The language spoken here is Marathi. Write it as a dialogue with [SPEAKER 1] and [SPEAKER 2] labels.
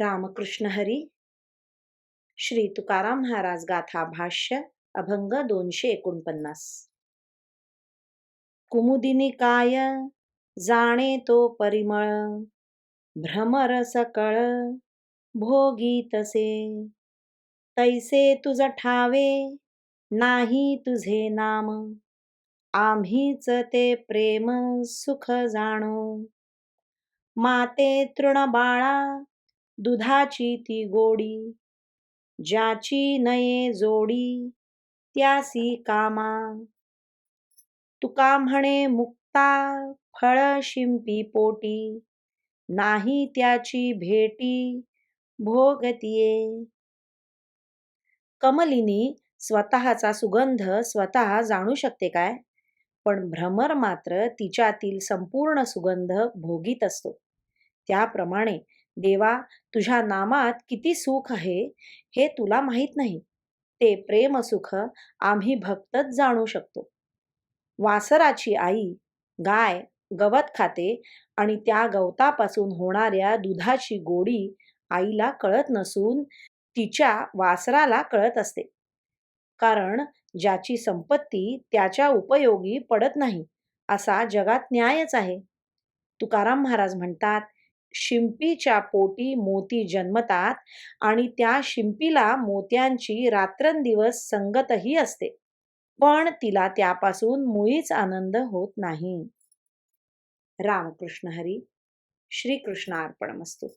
[SPEAKER 1] रामकृष्ण हरी। श्री तुकाराम महाराज गाथा भाष्य अभंग दोनशे एकोणपन्नास। कुमुदिनी काय? जाणे तो परिमळ। भ्रमर सकळ। भोगी तसे। तैसे तुझ ठावे नाही तुझे नाम। आम्हीच ते प्रेम सुख जाणो। माते तृण बाळा दुधाची ती गोडी ज्याची नये जोडी त्यासी कामा. तुका म्हणे मुक्ता फळ शिंपी पोटी नाही त्याची भेटी भोगतीये. कमलिनी स्वतःचा सुगंध स्वतः जाणू शकते काय? पण भ्रमर मात्र तिच्यातील संपूर्ण सुगंध भोगीत असतो. त्याप्रमाणे देवा तुझ्या नामात किती सुख आहे हे तुला माहीत नाही. ते प्रेम सुख आम्ही भक्तच जाणू शकतो. वासराची आई गाय गवत खाते आणि त्या गवतापासून होणाऱ्या दुधाची गोडी आईला कळत नसून तिच्या वासराला कळत असते. कारण ज्याची संपत्ती त्याच्या उपयोगी पडत नाही असा जगात न्यायच आहे. तुकाराम महाराज म्हणतात शिंपीच्या पोटी मोती जन्मतात आणि त्या शिंपीला मोत्यांची रात्रंदिवस संगतही असते. पण तिला त्यापासून मुळीच आनंद होत नाही. रामकृष्ण हरी श्रीकृष्ण अर्पणमस्तू.